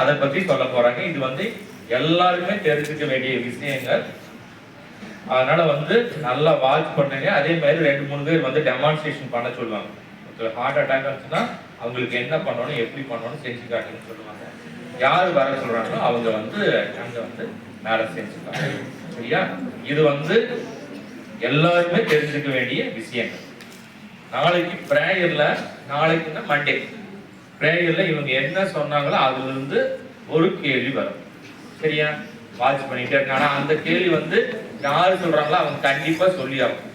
அதை பத்தி சொல்ல போறாங்க. இது வந்து எல்லாருமே தெரிஞ்சுக்க வேண்டிய விஷயங்கள். அதனால வந்து நல்லா வாட்ச் பண்ணுங்க. அதே மாதிரி ரெண்டு மூணு பேர் வந்து டெமான்ஸ்ட்ரேஷன் பண்ண சொல்லுவாங்க. ஹார்ட் அட்டாக் ஆச்சுன்னா அவங்களுக்கு என்ன பண்ணணும் எப்படி பண்ணணும் செஞ்சு காட்டுன்னு சொல்லுவாங்க. யார் வர சொல்றாங்களோ அவங்க வந்து அங்க வந்து மேலே செஞ்சுக்காங்க சரியா? இது வந்து எல்லாருமே தெரிஞ்சுக்க வேண்டிய விஷயங்கள். நாளைக்கு ப்ரேயர்ல நாளைக்குன்னா மண்டே ப்ரேயர்ல இவங்க என்ன சொன்னாங்களோ அதுலேருந்து ஒரு கேள்வி வரும். சரியா? வாட்ச் பண்ணிட்டே இருக்காங்க ஆனால் அந்த கேள்வி வந்து யார் சொல்கிறாங்களோ அவங்க கண்டிப்பாக சொல்லி ஆகும்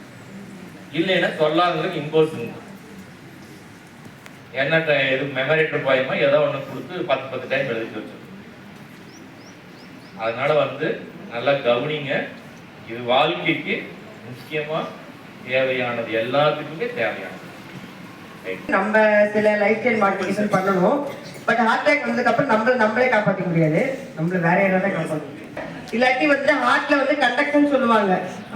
இல்லைன்னா சொல்லாதவங்களுக்கு இம்போஸ் என்ன ட- இது மெமரேட்டர் பாயமா ஏதோ ஒன்று கொடுத்து பத்து பத்து டைம் எழுதி வச்சிருக்கோம். அதனால வந்து நல்லா கவனிங்க. இது வாழ்க்கைக்கு முக்கியமாக தேவையானது எல்லாத்துக்குமே தேவையானது. நம்ம சில லைஃப் ஸ்டைல் மாடிஃபிகேஷன் பண்ணணும். பட் ஹார்ட் அட்டாக் வந்ததுக்கு அப்புறம் நம்மள நம்மளே காப்பாற்ற முடியாது. நம்மள வேற யாராவது காப்பாற்ற இல்லாட்டி வந்து ஹார்ட்ல வந்து கண்டக்ஷன் சொல்லுவாங்க.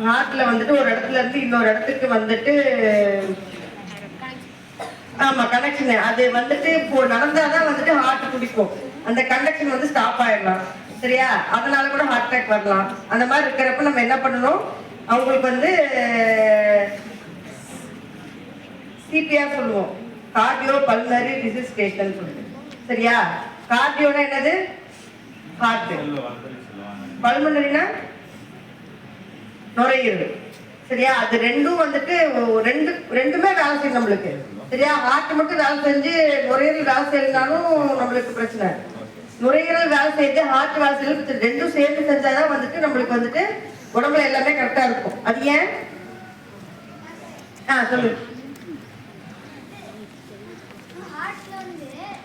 ஹார்ட்ல வந்துட்டு ஒரு இடத்துல இருந்து இன்னொரு இடத்துக்கு வந்துட்டு ஆமா கனெக்ஷன் அது வந்துட்டு இப்போ நடந்தாதான் வந்துட்டு ஹார்ட் குடிக்கும் அந்த கண்டக்ஷன் வந்து ஸ்டாப் ஆயிடலாம். சரியா? அதனால கூட ஹார்ட் அட்டாக் வரலாம். அந்த மாதிரி இருக்கிறப்ப நம்ம என்ன பண்ணணும்? அவங்களுக்கு வந்து சிபிஆர் சொல்லுவோம். கார்டியோ பல்மரி ரிசிஸ்டேஷன் சொல்லுவோம். சரியா? கார்டியோனா என்னது? ஹார்ட் பல்மனரினா நுரையீரல். சரியா? அது ரெண்டும் வந்துட்டு ரெண்டு ரெண்டுமே வேலை செய்யும் நம்மளுக்கு. சரியா? ஹார்ட் மட்டும் வேலை செஞ்சு நுரையீரல் வேலை செய்யலனாலும் நம்மளுக்கு பிரச்சனை. நுரையீரல் வேலை செஞ்சு ஹார்ட் வேலை செய்யறது ரெண்டும் சேர்ந்து செஞ்சாதான் வந்துட்டு நம்மளுக்கு வந்துட்டு உடம்புல எல்லாமே கரெக்டா இருக்கும். அது ஏன்? ஆ சொல்லு ஹார்ட்ல வந்து ம். ஹார்ட்ல இருந்து ரத்தத்தை பம்ப் பண்ணும்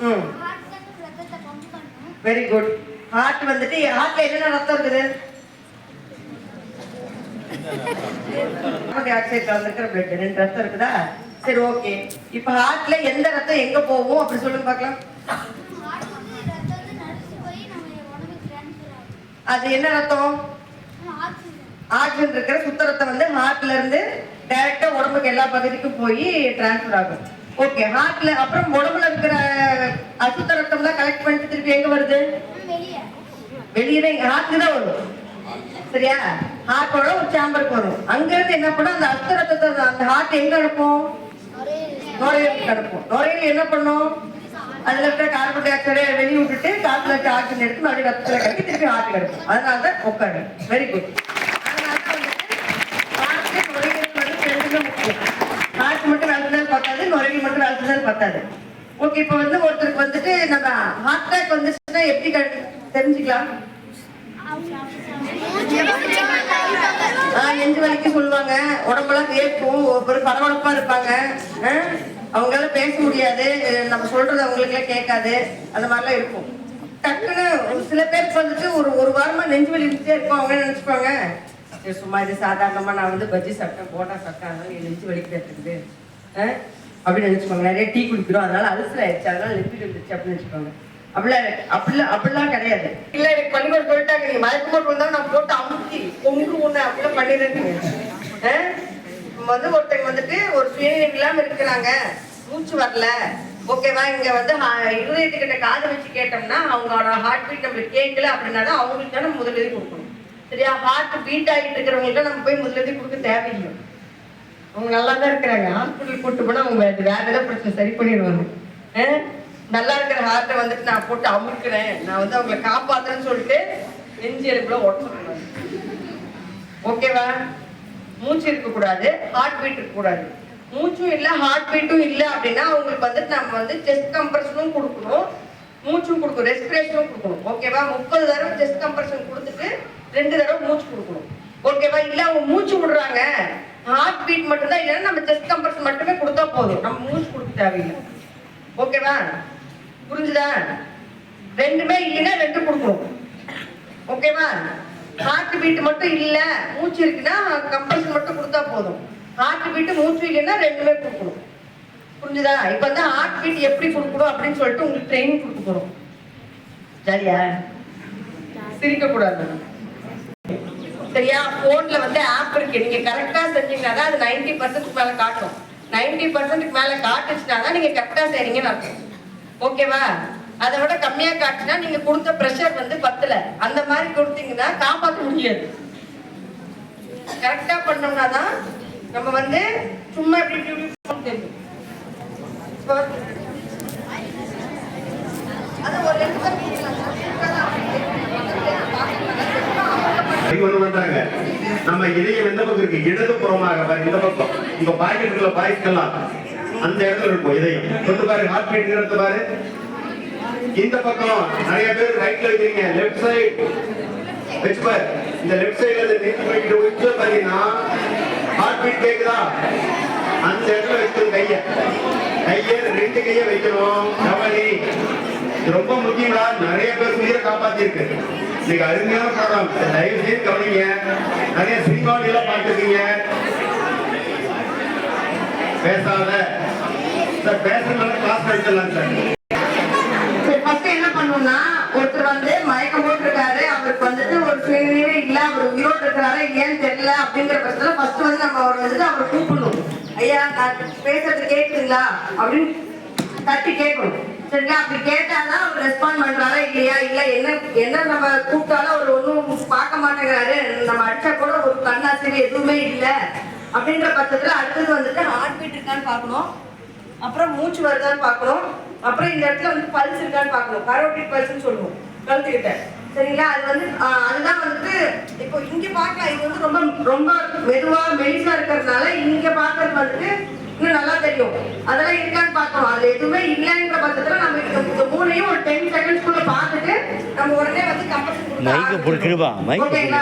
வெரி குட் ஹார்ட் வந்துட்டு ஹார்ட்ல என்னென்ன ரத்தம் இருக்குது? கார்பன் டை ஆக்சைடு கலந்துருக்கிற பிளட் ரெண்டு ரத்தம் இருக்குதா? சரி ஓகே இப்போ ஹார்ட்ல எந்த ரத்தம் எங்க போகும்? அப்படி சொல்லுங்க பார்க்கலாம். அது என்ன ரத்தம்? ஆக்சிஜன் ஆக்சிஜன் இருக்கிற சுத்த ரத்தம் வந்து ஹார்ட்ல இருந்து டைரக்டா உடம்புக்கு எல்லா பகுதிக்கும் போய் டிரான்ஸ்ஃபர் ஆகும். ஓகே ஹார்ட்ல அப்புறம் உடம்புல இருக்கிற அசுத்த ரத்தம்லாம் கலெக்ட் பண்ணிட்டு திருப்பி எங்க வருது? வெளியே. ஹார்ட்ல தான் வரும். சரியா? ஹார்ட்டோட ஒரு சேம்பருக்கு வரும். அங்க இருந்து என்ன பண்ணும்? அந்த அஸ்த ரத்தத்தை அந்த ஹார்ட் எங்க அனுப்பும்? நுரையீரலுக்கு அனுப்பும். நுரையீரல் என்ன பண்ணும்? அதுல இருக்கிற கார்பன் டை ஆக்சைடை வெளியே விட்டுட்டு காத்துல இருக்க ஆக்சிஜன் எடுத்து மறுபடியும் ரத்தத்துல கட்டி திருப்பி ஹார்ட் எடுக்கும் அதனால தான் உட்காரு வெரி குட் ஹார்ட் மட்டும் வேலை செஞ்சாலும் பத்தாது மட்டும் வேலை செஞ்சாலும் பத்தாது. ஓகே இப்போ வந்து ஒருத்தருக்கு வந்துட்டு நம்ம ஹார்ட் அட்டாக் வந்துச்சுன்னா எப்படி கண்டு- தெரிஞ்சுக்கலாம்? நெஞ்சு வலிக்கு சொல்லுவாங்க? உடம்பெல்லாம் கேட்கும் ஒரு பரபரப்பா இருப்பாங்க. அவங்களால பேச முடியாது. நம்ம சொல்றது அவங்களுக்கு கேட்காது. அந்த மாதிரிலாம் இருக்கும். டக்குன்னு ஒரு சில பேருக்கு வந்துட்டு ஒரு ஒரு வாரமா நெஞ்சு வலி இருந்துட்டே இருக்கும் அவங்க நினைச்சுப்பாங்க? "சரி, சும்மா இது சாதாரணமா நான் வந்து பஜ்ஜி சாப்பிட்டேன் போட்டா சாப்பிட்டேன். என் நெஞ்சு வலிக்கு இருக்குது அப்படின்னு நினச்சிப்பாங்க நிறைய டீ குடிக்கிறோம். அதனால அல்சர் ஆயிடுச்சு அதனால லிப்பிட் இருந்துச்சு அப்படின்னு நினச்சிப்பாங்க அப்படிலாம் அப்படிலாம் அப்படிலாம் கிடையாது. இல்ல எனக்கு பள்ளிக்கூடம் சொல்லிட்டாங்க நீ மயக்க போட்டு வந்தா நான் போட்டு அமுக்கி கொண்டு உன்னை அப்படிலாம் பண்ணிடுறேன் வந்து ஒருத்தங்க வந்துட்டு ஒரு சுயநிலை இல்லாம இருக்கிறாங்க. மூச்சு வரல. ஓகேவா இங்க வந்து இருதயத்துக்கிட்ட காது வச்சு கேட்டோம்னா அவங்களோட ஹார்ட் பீட் நம்மளுக்கு கேட்கல அப்படின்னா அவங்களுக்கு தான் நம்ம முதலுதவி கொடுக்கணும். சரியா? ஹார்ட் பீட் ஆகிட்டு இருக்கிறவங்கள்ட்ட நம்ம போய் முதலுதவி கொடுக்க தேவையில்லை. அவங்க நல்லா தான் இருக்கிறாங்க. ஹாஸ்பிட்டல் கூட்டு போனா அவங்க வேற ஏதாவது பிரச்சனை சரி பண்ணிடுவாங்க. நல்லா இருக்கிற ஹார்ட்டை வந்துட்டு நான் போட்டு அமுக்கிறேன். நான் வந்து அவங்களை காப்பாத்துறேன்னு சொல்லிட்டு நெஞ்சு எலும்புல ஒட்டணும் ஓகேவா? மூச்சு இருக்கக்கூடாது ஹார்ட் பீட் இருக்கக்கூடாது. மூச்சும் இல்லை ஹார்ட் பீட்டும் இல்லை அப்படின்னா அவங்களுக்கு வந்துட்டு நம்ம வந்து செஸ்ட் கம்ப்ரஷனும் கொடுக்கணும். மூச்சும் கொடுக்கணும் ரெஸ்பிரேஷனும் கொடுக்கணும். ஓகேவா? முப்பது தடவை செஸ்ட் கம்ப்ரஷன் கொடுத்துட்டு ரெண்டு தடவை மூச்சு கொடுக்கணும். ஓகேவா? இல்ல அவங்க மூச்சு விடுறாங்க. ஹார்ட் பீட் மட்டும்தான் இல்லைன்னா நம்ம செஸ்ட் கம்பர்ஸ் மட்டுமே கொடுத்தா போதும். நம்ம மூச்சு கொடுக்க தேவையில்லை. ஓகேவா புரிஞ்சுதா? ரெண்டுமே இல்லைன்னா ரெண்டு கொடுக்கணும். ஓகேவா ஹார்ட் பீட் மட்டும் இல்ல மூச்சு இருக்குன்னா கம்பல்ஷன் மட்டும் கொடுத்தா போதும். ஹார்ட் பீட் மூச்சு இல்லைன்னா ரெண்டுமே கொடுக்கணும். புரிஞ்சுதா? இப்போ வந்து ஹார்ட் பீட் எப்படி கொடுக்கணும் அப்படின்னு சொல்லிட்டு உங்களுக்கு ட்ரைனிங் கொடுக்க சரியா சிரிக்க கூடாது. சரியா? போன்ல வந்து ஆப் இருக்கு. நீங்க கரெக்டா செஞ்சீங்கன்னா தான் அது நைன்டி பர்சன்ட் மேல காட்டும். நைன்டி பர்சன்ட் மேல காட்டுச்சுன்னா தான் நீங்க கரெக்டா செய்றீங்கன்னு அர்த்தம். ஓகேவா அதை விட கம்மியா காட்டுனா நீங்க கொடுத்த ப்ரெஷர் வந்து பத்தல. அந்த மாதிரி கொடுத்தீங்கன்னா காப்பாற்ற முடியாது. கரெக்டா பண்ணோம்னா தான் நம்ம வந்து சும்மா இப்படி தெரியும் அது ஒரு ரெண்டு கொண்டு வந்தாங்க நம்ம இதயம் எந்த பக்கம் இருக்கு? இடது புறமாக இந்த பக்கம். உங்க பாக்கெட் பாய்க்கலாம் அந்த இடத்துல இருக்கும் இதயம். கொண்டு பாரு ஹார்ட் பீட் எடுத்து பாரு. இந்த பக்கம் நிறைய பேர் ரைட்ல வைக்கிறீங்க. லெஃப்ட் சைடு வச்சு பாரு. இந்த லெஃப்ட் சைடுல இருந்து நீட்டு போய்கிட்டு உள்ள பாத்தீங்கன்னா ஹார்ட் பீட் கேக்குதா? அந்த இடத்துல வைக்கணும் கைய. கைய ரெண்டு கைய வைக்கணும். கவனி. ரொம்ப முக்கியமா நிறைய பேர் உயிரை காப்பாத்தி இருக்கு இன்னைக்கு அருமையான ப்ரோக்ராம் தயவு செய்து கவனிங்க. நிறைய சினிமாவில எல்லாம் பார்த்துருக்கீங்க. பேசாத. சார் பேசுறதுனால கிளாஸ் எடுத்துடலாம் சார். சரி ஃபர்ஸ்ட் என்ன பண்ணணும்னா ஒருத்தர் வந்து மயக்கம் போட்டிருக்காரு. அவருக்கு வந்துட்டு ஒரு சுயநினைவே இல்ல அவர் உயிரோடு இருக்கிறாரா இல்லையான்னு தெரியல அப்படிங்கிற பட்சத்துல ஃபர்ஸ்ட் வந்து நம்ம அவர் வந்துட்டு அவரை கூப்பிடணும். ஐயா நான் பேசுறது கேக்குதுங்களா? அப்படின்னு தட்டி கேட்கணும். சரிங்களா? அப்படி கேட்டாதான் அவர் ரெஸ்பாண்ட் பண்றாரா. என்ன என்ன நம்ம கூப்பிட்டாலும் அவர் ஒன்றும் பார்க்க மாட்டேங்கிறாரு. நம்ம அடிச்சா கூட ஒரு கண்ணாசிரி எதுவுமே இல்லை. அப்படின்ற பட்சத்துல அடுத்தது வந்துட்டு ஹார்ட் பீட் இருக்கான்னு பார்க்கணும். அப்புறம் மூச்சு வருதான்னு பார்க்கணும். அப்புறம் இந்த இடத்துல வந்து பல்ஸ் இருக்கான்னு பார்க்கணும். கரோட்டிக் பல்ஸ்ன்னு சொல்லுவோம். கழுத்துக்கிட்ட. சரிங்களா? அது வந்து அதுதான் வந்துட்டு இப்போ இங்க பார்க்கலாம். இது வந்து ரொம்ப ரொம்ப மெதுவா மெலிசா இருக்கிறதுனால இங்க பார்க்கறது வந்துட்டு இன்னும் நல்லா தெரியும். அதெல்லாம் இருக்கான்னு பார்க்கணும். அது எதுவுமே இல்லைன்ற பட்சத்துல நம்ம இந்த மூணையும் ஒரு டென் செகண்ட்ஸ்க்குள்ள நம்ம உடனே வந்து மைக்க பிடிச்சிருப்பா, மைக்க ஓகேங்களா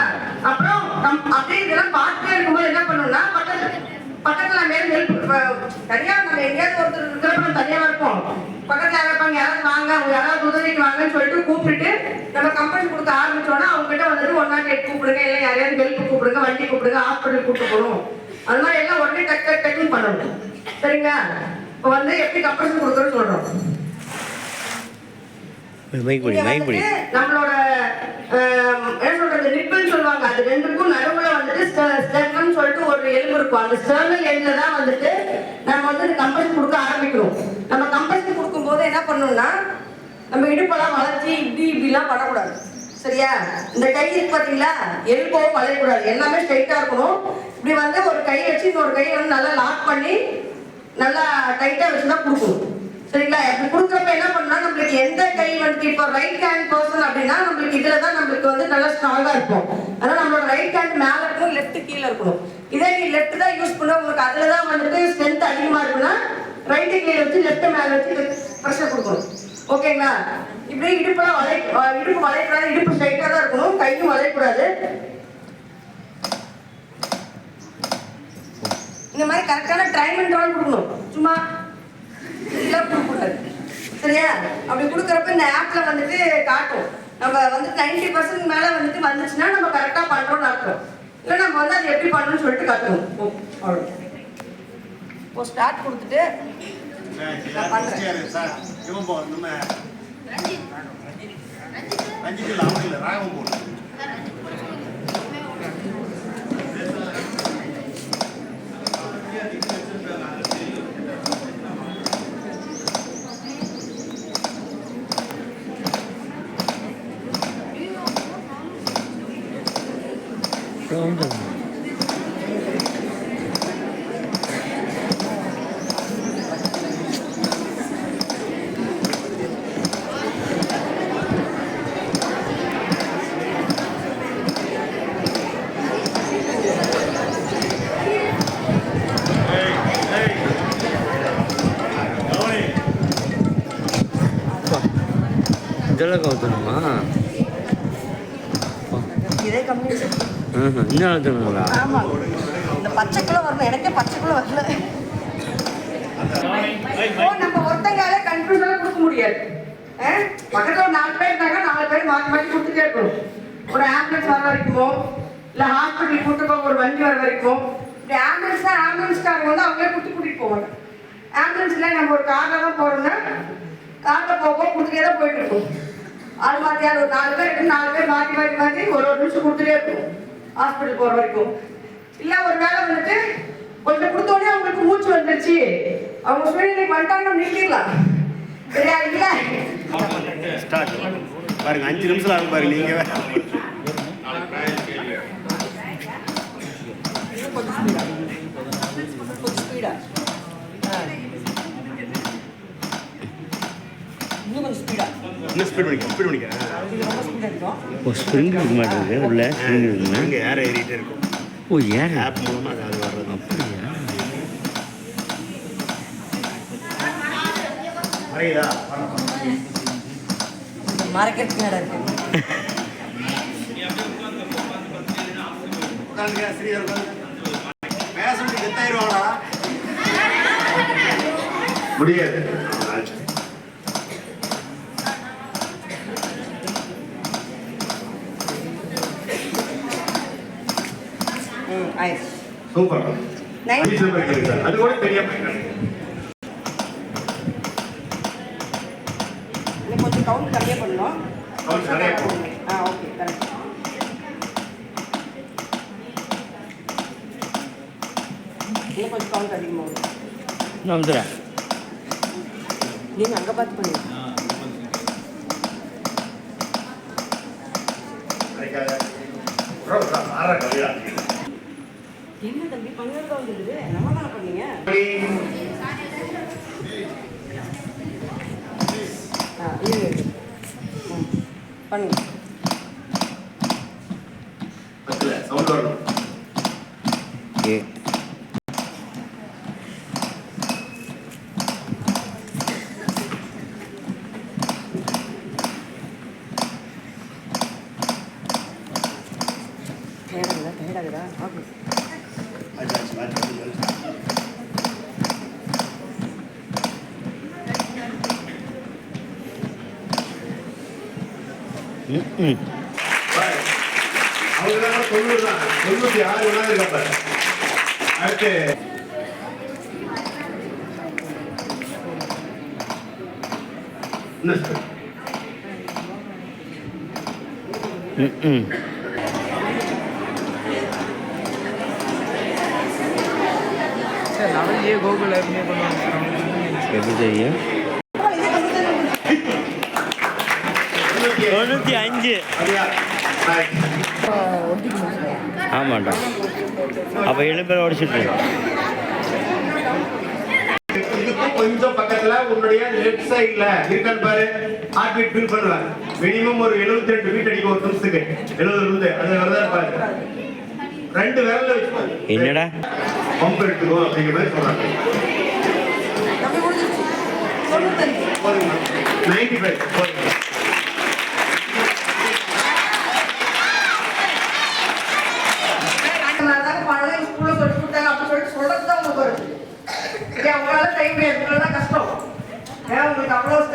அப்புறம் அப்படியே இதெல்லாம் பார்த்துட்டே இருக்கும்போது என்ன பண்ணணும்னா பக்கத்துல பக்கத்துல மேல ஹெல்ப் தனியா நம்ம எங்கேயாவது ஒருத்தர் இருக்கிறப்ப தனியா இருப்போம். பக்கத்துல யாராவது இருப்பாங்க யாராவது வாங்க அவங்க யாராவது உதவிக்கு வாங்கன்னு சொல்லிட்டு கூப்பிட்டுட்டு நம்ம கம்பெனி கொடுக்க ஆரம்பிச்சோம்னா அவங்க கிட்ட வந்துட்டு ஒன் நாட் எயிட் கூப்பிடுங்க இல்லை யாரையாவது ஹெல்ப் கூப்பிடுங்க வண்டி கூப்பிடுங்க ஹாஸ்பிட்டல் கூப்பிட்டு போகணும். அது மாதிரி எல்லாம் உடனே டக் டக் டக்குன்னு பண்ணணும். சரிங்களா? இப்போ வந்து எப்படி கம்பெனி கொடுக்குறோன்னு சொல்றோம். மைக் பிடி இங்க மைக் பிடி வந்துட்டு நம்மளோட என்ன சொல்றது நிப்பிள்னு சொல்லுவாங்க. அது ரெண்டுக்கும் நடுவுல வந்துட்டு ஸ்டெர்னம் சொல்லிட்டு ஒரு எலும்பு இருக்கும். அந்த ஸ்டெர்னல் எண்ட்ல தான் வந்துட்டு நம்ம வந்து கம்பல்சன் கொடுக்க ஆரம்பிக்கிறோம். நம்ம கம்பல்சன் கொடுக்கும்போது என்ன பண்ணணும்னா நம்ம இடுப்பெல்லாம் வளைச்சி இப்படி இப்படிலாம் பண்ணக்கூடாது. சரியா? இந்த கை இருக்கு பாத்தீங்களா? எல்போவும் வளையக்கூடாது. எல்லாமே ஸ்ட்ரைட்டா இருக்கணும். இப்படி வந்து ஒரு கை வச்சு இன்னொரு கை வந்து நல்லா லாக் பண்ணி நல்லா டைட்டா வச்சு தான் கொடுக்கணும். சரிங்களா? அப்படி கொடுக்குறப்ப என்ன பண்ணா நம்மளுக்கு எந்த கை வந்து இப்போ ரைட் ஹேண்ட் பர்சன் அப்படின்னா நம்மளுக்கு இதுல தான் நம்மளுக்கு வந்து நல்லா ஸ்ட்ராங்கா இருக்கும் அதனால நம்மளோட ரைட் ஹேண்ட் மேல இருக்கும் லெஃப்ட் கீழே இருக்கணும். இதே நீ லெஃப்ட் தான் யூஸ் பண்ண உங்களுக்கு அதுல தான் வந்துட்டு ஸ்ட்ரென்த் அதிகமா இருக்குன்னா ரைட்டு கீழே வச்சு லெஃப்ட் மேல வச்சு ப்ரெஷர் கொடுக்கணும். ஓகேங்களா? இப்படி இடுப்புலாம் வளை இடுப்பு வளையக்கூடாது. இடுப்பு ஸ்ட்ரைட்டா தான் இருக்கணும். கையும் வளையக்கூடாது. இந்த மாதிரி கரெக்டான டைம் அண்ட் ட்ரால் கொடுக்கணும். சும்மா இதெல்லாம் கொடுக்கக்கூடாது சரியா? அப்படி கொடுக்குறப்ப இந்த ஆப்ல வந்துட்டு காட்டும். நம்ம வந்து நைன்டி பர்சன்ட் மேல வந்துட்டு வந்துச்சுன்னா நம்ம கரெக்டா பண்றோம்னு அர்த்தம். இல்லை நம்ம வந்து அது எப்படி பண்ணணும்னு சொல்லிட்டு காட்டணும் ஓ அவ்வளோ இப்போ ஸ்டார்ட் கொடுத்துட்டு நான் பண்றேன். சார் இவன் போ நம்ம ரஞ்சித். போடு இதெல்லாம் கவுத்தணுமா இன்னும் அழுத்தணுங்களா இந்த பச்சைக்குள்ள வரணும். எனக்கே பச்சைக்குள்ள வரல. நம்ம ஒருத்தங்கால கன்ஃபியூஷனாக கொடுக்க முடியாது? பக்கத்துல நாலு பேர் இருந்தாங்க. நாலு பேர் மாற்றி மாற்றி கொடுத்துட்டே இருக்கணும். ஒரு ஆம்புலன்ஸ் வர வரைக்குமோ? இல்லை ஹாஸ்பிட்டல் கூட்டு போக ஒரு வண்டி வர வரைக்கும்? இப்படி ஆம்புலன்ஸ் தான் ஆம்புலன்ஸ்காரங்க வந்து அவங்களே கூட்டி கூட்டிட்டு போவாங்க. ஆம்புலன்ஸ்ல நம்ம ஒரு கார்ல தான் போறோம்னா கார்ல போக கொடுத்துட்டே தான் போயிட்டு இருக்கோம். மாற்றி ஆள் ஒரு நாலு பேர் இருக்கு நாலு பேர் மாற்றி மாற்றி மாற்றி ஒரு ஒரு நிமிஷம் கொடுத்துட்டே இருக்கும். ஹாஸ்பிட்டல் போற வரைக்கும். இல்ல ஒரு வேளை வந்துட்டு கொஞ்சம் கொடுத்த உடனே அவங்களுக்கு மூச்சு வந்துருச்சு. அவங்க சூழ்நிலைக்கு வந்துட்டாங்க நிறுத்திடலாம் சரியா இல்ல? பாருங்க அஞ்சு நிமிஷம் ஆகும் பாருங்க நீங்க. இன்னும் கொஞ்சம் ஸ்பீடா இன்னும் ஸ்பீட் பண்ணிக்க ஸ்பீட் ஓ ஸ்ப்ரிங் இருக்க மாட்டேங்குது உள்ள ஸ்ப்ரிங் இருக்குங்க இங்க ஏற ஏறிட்டே இருக்கும். ஓ ஏன் ஆப் மூலமா அது வர்றது. அப்படியா? புரியுதா மறைக்கிறதுக்கு இடம் இருக்கு. உட்காந்துக்க சரியா உட்காந்து பேச முடியும் செத்தாயிருவாங்களா முடியாது. ஆயிடுச்சு சூப்பர். அது கூட இன்னும் கொஞ்சம் கவுண்ட் கம்மியாக பண்ணணும். ஆ ஓகே கரெக்ட் இன்னும் கொஞ்சம் கவுண்ட் அதிகமாகும் நான் வந்துடுறேன். நீங்கள் அங்கே பார்த்து பண்ணுங்க. என்ன தம்பி? பன்னெண்டு வந்துடுது நம்ம தானே பண்ணீங்க? ஆ இருங்க பண்ணுங்க சவுண்ட் வரணும். இருக்கப்ப அடுத்து என்ன சார் ம் ம் எப்படி தெரியும் தொண்ணூத்தி தொண்ணூற்றி அஞ்சு. ஆமாண்டா. அப்போ ஏழு பேர் உடச்சிட்டு இதுக்கும் கொஞ்சம் பக்கத்துல உன்னுடைய லெஃப்ட் சைடுல இருக்கான்னு பாரு. ஹார்ட் பீட் ஃபீல் பண்ணுவேன் மினிமம் ஒரு 72 ரெண்டு பீட் அடிக்கும் ஒரு நிமிஷத்துக்கு எழுபது இருந்து அது வரதா பாரு. ரெண்டு விரல்ல வச்சு பாரு என்னடா? பம்ப் எடுத்துக்கோ அப்படிங்கிற மாதிரி சொல்றாங்க நைன்டி ஃபைவ் போதுங்க பழம் ஸ்கூல்ல சொல்லி கொடுத்தாங்க அப்படி சொல்லிட்டு சொல்றது தான் உங்களுக்கு வருது ஏன் உங்களால செய்ய முடியாது உங்களால கஷ்டம் ஏன்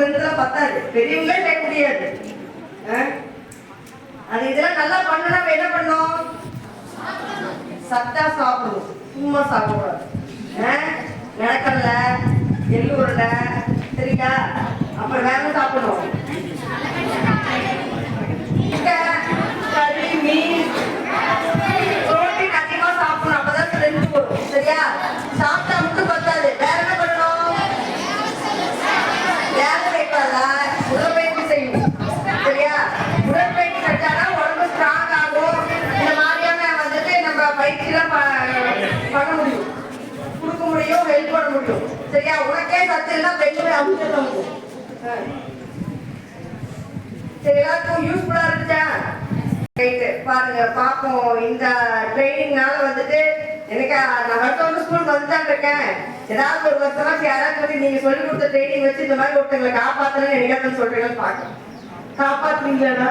உங்களுக்கு பத்தாது. பெரியவங்களே செய்ய முடியாது. ஆ? அது இதெல்லாம் நல்லா பண்ணணும் என்ன பண்ணோம் சத்தா சாப்பிடணும். சும்மா சாப்பிடக்கூடாது. ஆ? நிலக்கடலை எள்ளு உருண்டை சரிங்களா அப்புறம் வேற சாப்பிடணும் முட்டை, கறி மீன் புரோட்டீன் அதிகமா சாப்பிடணும் அப்பதான் ஸ்ட்ரென்த் வரும் சரியா சாப்பிட்டா மட்டும் பத்தாது வேற என்ன பண்ணணும் வேலை வைப்பாதா உடற்பயிற்சி செய்யும் சரியா உடற்பயிற்சி செஞ்சாதான் உடம்பு ஸ்ட்ராங் ஆகும் இந்த மாதிரியான வந்துட்டு நம்ம பண்ண முடியும். கொடுக்க முடியும் ஹெல்ப் பண்ண முடியும். சரியா? உனக்கே சத்து இல்லைன்னா வெளியே அமுச்சு நமக்கு சரி எல்லாருக்கும் யூஸ்ஃபுல்லாக இருந்துச்சா? ரைட்டு பாருங்க பார்ப்போம். இந்த ட்ரைனிங்னால வந்துட்டு எனக்கு நான் வருஷம் ஸ்கூல் வந்துதான் இருக்கேன். ஏதாவது ஒரு வருஷமா யாராவது வந்து நீங்க சொல்லி கொடுத்த ட்ரைனிங் வச்சு இந்த மாதிரி ஒருத்தங்களை காப்பாத்தணும்னு என்னைக்காவது சொல்றீங்கன்னு பார்க்கலாம். காப்பாத்துறீங்களா